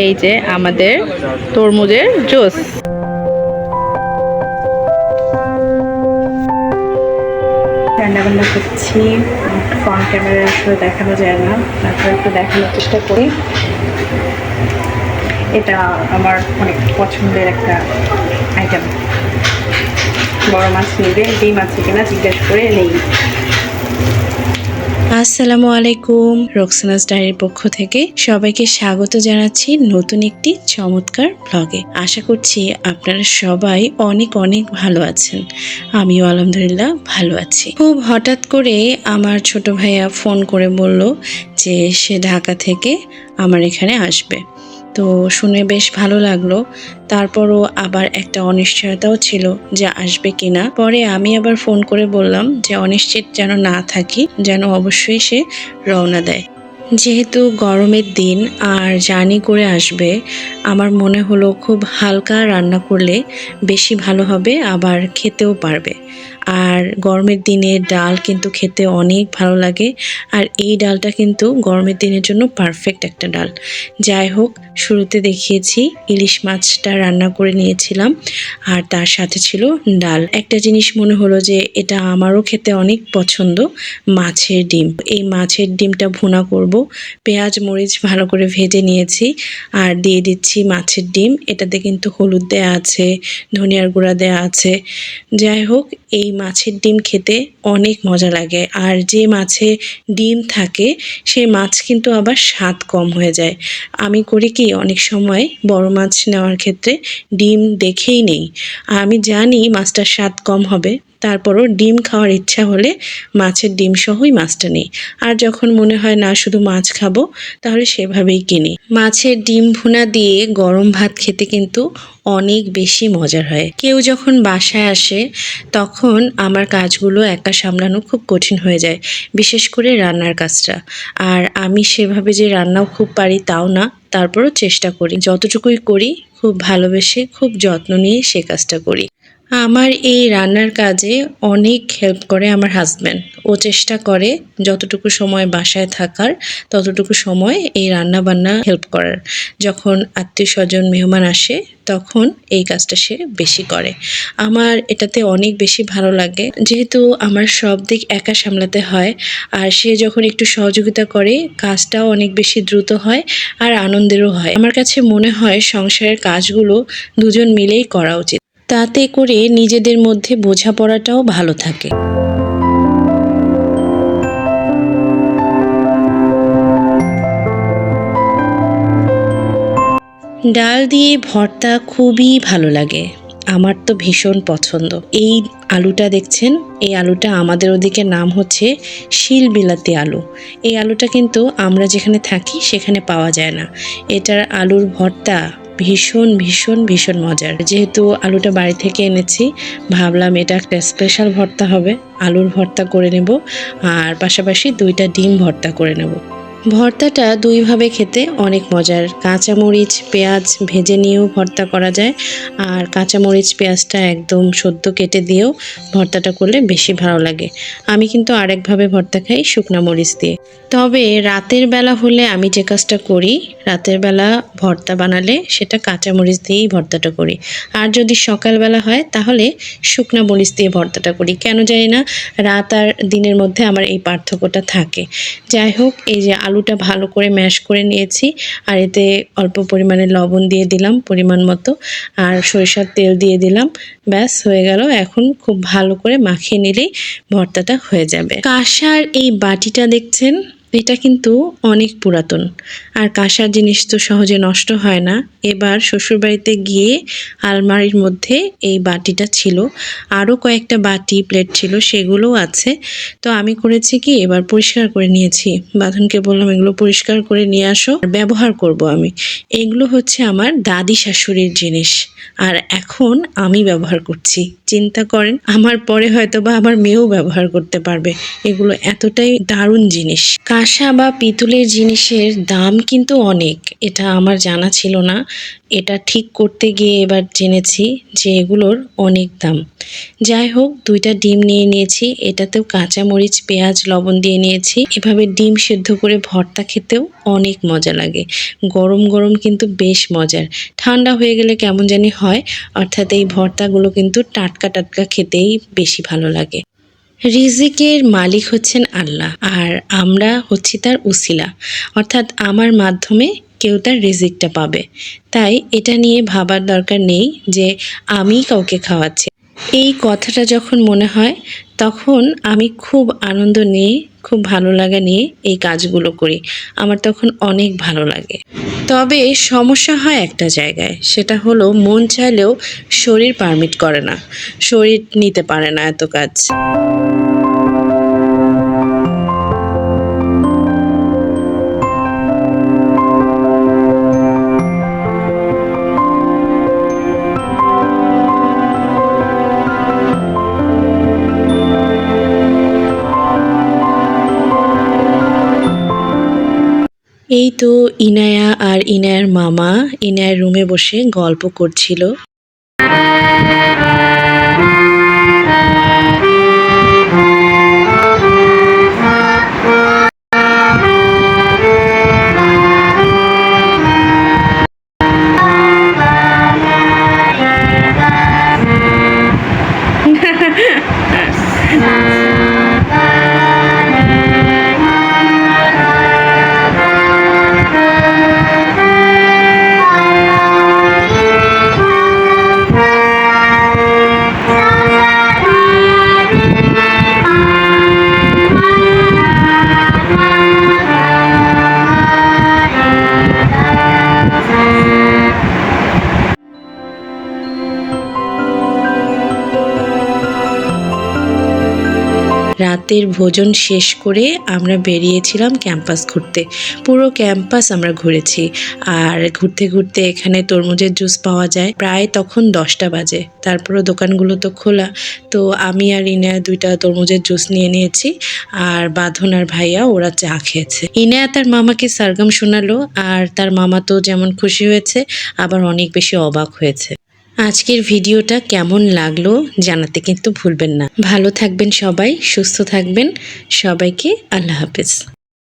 এই যে আমাদের তরমুজের জুস। রান্না বান্না করছি ফ্রন্ট ক্যামেরা আসলে দেখানো যায় না। তারপর একটু দেখানোর চেষ্টা করি। এটা আমার অনেক পছন্দের একটা আইটেম বড় মাছ নেবে ডিম আছে কিনা জিজ্ঞেস করে নেই। আসসালামু আলাইকুম। রোকসানাস ডায়ের পক্ষ থেকে সবাইকে স্বাগত জানাচ্ছি নতুন একটি চমৎকার ব্লগে আশা করছি আপনারা সবাই অনেক অনেক ভালো আছেন। আমিও আলহামদুলিল্লাহ ভালো আছি। খুব হঠাৎ করে আমার ছোট ভাইয়া ফোন করে বলল যে সে ঢাকা থেকে আমার এখানে আসবে। তো শুনে বেশ ভালো লাগল। তারপরও আবার একটা অনিশ্চয়তাও ছিল যে আসবে কিনা। পরে আমি আবার ফোন করে বললাম যে অনিশ্চিত যেন না থাকি, যেন অবশ্যই সে রওনা দেয়। যেহেতু গরমের দিন আর জার্নি করে আসবে, আমার মনে হলো খুব হালকা রান্না করলে বেশি ভালো হবে, আবার খেতেও পারবে। আর গরমের দিনে ডাল কিন্তু খেতে অনেক ভালো লাগে। আর এই ডালটা কিন্তু গরমের দিনের জন্য পারফেক্ট একটা ডাল। যাই হোক, শুরুতে দেখিয়েছি ইলিশ মাছটা রান্না করে নিয়েছিলাম, আর তার সাথে ছিল ডাল। একটা জিনিস মনে হলো যে এটা আমারও খেতে অনেক পছন্দ, মাছের ডিম। এই মাছের ডিমটা ভুনা করব। পেঁয়াজ, মরিচ ভালো করে ভেজে নিয়েছি, আর দিয়ে দিচ্ছি মাছের ডিম। এটাতে কিন্তু হলুদ দেয়া আছে, ধনিয়ার গুঁড়া দেয়া আছে। যাই হোক, এই মাছের ডিম খেতে অনেক মজা লাগে। আর যে মাছে ডিম থাকে, সে মাছ কিন্তু আবার স্বাদ কম হয়ে যায়। আমি করি কি, অনেক সময় বড় মাছ নেওয়ার ক্ষেত্রে ডিম দেখেই নেই। আমি জানি মাছটার স্বাদ কম হবে। তারপরও ডিম খাওয়ার ইচ্ছা হলে মাছের ডিম সহই মাছটা নিই। আর যখন মনে হয়, না, শুধু মাছ খাব, তাহলে সেভাবেই কিনি। মাছের ডিম ভুনা দিয়ে গরম ভাত খেতে কিন্তু অনেক বেশি মজার হয়। কেউ যখন বাসায় আসে, তখন আমার কাজগুলো একা সামলানো খুব কঠিন হয়ে যায়, বিশেষ করে রান্নার কাজটা। আর আমি সেভাবে যে রান্নাও খুব পারি তাও না, তারপরও চেষ্টা করি। যতটুকুই করি, খুব ভালোবেসে খুব যত্ন নিয়ে সে কাজটা করি। আমার এই রান্নার কাজে অনেক হেল্প করে আমার হাজব্যান্ড ও চেষ্টা করে যতটুকু সময় বাসায় থাকার, ততটুকু সময় এই রান্না বান্না হেল্প করার। যখন আত্মীয় স্বজন মেহমান আসে, তখন এই কাজটা সে বেশি করে। আমার এটাতে অনেক বেশি ভালো লাগে। যেহেতু আমার সব দিক একা সামলাতে হয়, আর সে যখন একটু সহযোগিতা করে, কাজটাও অনেক বেশি দ্রুত হয় আর আনন্দেরও হয়। আমার কাছে মনে হয় সংসারের কাজগুলো দুজন মিলেই করা উচিত। তাতে করে নিজেদের মধ্যে বোঝাপড়াটাও ভালো থাকে। ডাল দিয়ে ভর্তা খুবই ভালো লাগে। আমার তো ভীষণ পছন্দ। এই আলুটা দেখছেন? এই আলুটা আমাদের ওদিকে নাম হচ্ছে শিল বিলাতি আলু। এই আলুটা কিন্তু আমরা যেখানে থাকি সেখানে পাওয়া যায় না। এটার আলুর ভর্তা ভীষণ ভীষণ ভীষণ মজার। যেহেতু আলুটা বাড়ি থেকে এনেছি, ভাবলাম এটা একটা স্পেশাল ভর্তা হবে। আলুর ভর্তা করে নেব, আর পাশাপাশি দুইটা ডিম ভর্তা করে নেব। ভর্তাটা দুইভাবে খেতে অনেক মজার। কাঁচামরিচ, পেঁয়াজ ভেজে নিয়েও ভর্তা করা যায়। আর কাঁচামরিচ, পেঁয়াজটা একদম সদ্য কেটে দিয়েও ভর্তাটা করলে বেশি ভালো লাগে। আমি কিন্তু আরেকভাবে ভর্তা খাই শুকনা মরিচ দিয়ে। তবে রাতের বেলা হলে আমি যে কাজটা করি, রাতের বেলা ভর্তা বানালে সেটা কাঁচামরিচ দিয়েই ভর্তাটা করি। আর যদি সকালবেলা হয়, তাহলে শুকনা মরিচ দিয়ে ভর্তাটা করি। কেন জানি না, রাত আর দিনের মধ্যে আমার এই পার্থক্যটা থাকে। যাই হোক, এই যে আলুটা ভালো করে ম্যাশ করে নিয়েছি, আর এতে অল্প পরিমাণে লবণ দিয়ে দিলাম পরিমাণ মতো, আর সরিষার তেল দিয়ে দিলাম, ব্যাস হয়ে গেল। এখন খুব ভালো করে মাখিয়ে নিলেই ভর্তাটা হয়ে যাবে। কাঁসার এই বাটিটা দেখছেন? এটা কিন্তু অনেক পুরাতন। আর কাঁসার জিনিস তো সহজে নষ্ট হয় না। এবার শ্বশুরবাড়িতে গিয়ে আলমারির মধ্যে এই বাটিটা ছিল। আরও কয়েকটা বাটি, প্লেট ছিল সেগুলোও আছে। তো আমি করেছি কি, এবার পরিষ্কার করে নিয়েছি। বাঁধনকে বললাম, এগুলো পরিষ্কার করে নিয়ে আসো। আর ব্যবহার করব আমি। এগুলো হচ্ছে আমার দাদি শাশুড়ির জিনিস। আর এখন আমি ব্যবহার করছি। চিন্তা করেন, আমার পরে হয়তো বা আমার মেয়েও ব্যবহার করতে পারবে। এগুলো এতটাই দারুণ জিনিস। কাঁসা বা পিতলের জিনিসের দাম কিন্তু অনেক, এটা আমার জানা ছিল না। এটা ঠিক করতে গিয়ে এবার জেনেছি যে এগুলোর অনেক দাম। যাই হোক, দুইটা ডিম নিয়ে নিয়েছি, এটাতেও কাঁচামরিচ, পেঁয়াজ, লবণ দিয়ে নিয়েছি। এভাবে ডিম সেদ্ধ করে ভর্তা খেতেও অনেক মজা লাগে। গরম গরম কিন্তু বেশ মজার। ঠান্ডা হয়ে গেলে কেমন জানি হয়, অর্থাৎ এই ভর্তাগুলো কিন্তু টাটকা টাটকা খেতেই বেশি ভালো লাগে। রিজিকের মালিক হচ্ছেন আল্লাহ, আর আমরা হচ্ছি তার উসিলা অর্থাৎ আমার মাধ্যমে কেউ তার রিজিকটা পাবে। তাই এটা নিয়ে ভাবার দরকার নেই যে আমি কাউকে খাওয়াচ্ছি। এই কথাটা যখন মনে হয়, তখন আমি খুব আনন্দ নিয়ে, খুব ভালো লাগা নিয়ে এই কাজগুলো করি। আমার তখন অনেক ভালো লাগে। তবে সমস্যা হয় একটা জায়গায়, সেটা হলো মন চাইলেও শরীর পারমিট করে না, শরীর নিতে পারে না এত কাজ। এই তো ইনায়া আর ইনায়ার মামা ইনায়ার রুমে বসে গল্প করছিল। রাতের ভোজন শেষ করে আমরা বেরিয়েছিলাম ক্যাম্পাস ঘুরতে। পুরো ক্যাম্পাস আমরা ঘুরেছি। আর ঘুরতে ঘুরতে এখানে তরমুজের জুস পাওয়া যায়। প্রায় তখন দশটা বাজে। তারপরও দোকানগুলো তো খোলা। তো আমি আর ইনায়া দুইটা তরমুজের জুস নিয়ে নিয়েছি। আর বাঁধন আর ভাইয়া ওরা চা খেয়েছে। ইনায়া তার মামাকে সারগাম শোনালো। আর তার মামা তো যেমন খুশি হয়েছে, আবার অনেক বেশি অবাক হয়েছে। আজকের ভিডিওটা কেমন লাগল জানাতে কিন্তু ভুলবেন না। ভালো থাকবেন সবাই, সুস্থ থাকবেন। সবাইকে আল্লাহ হাফেজ।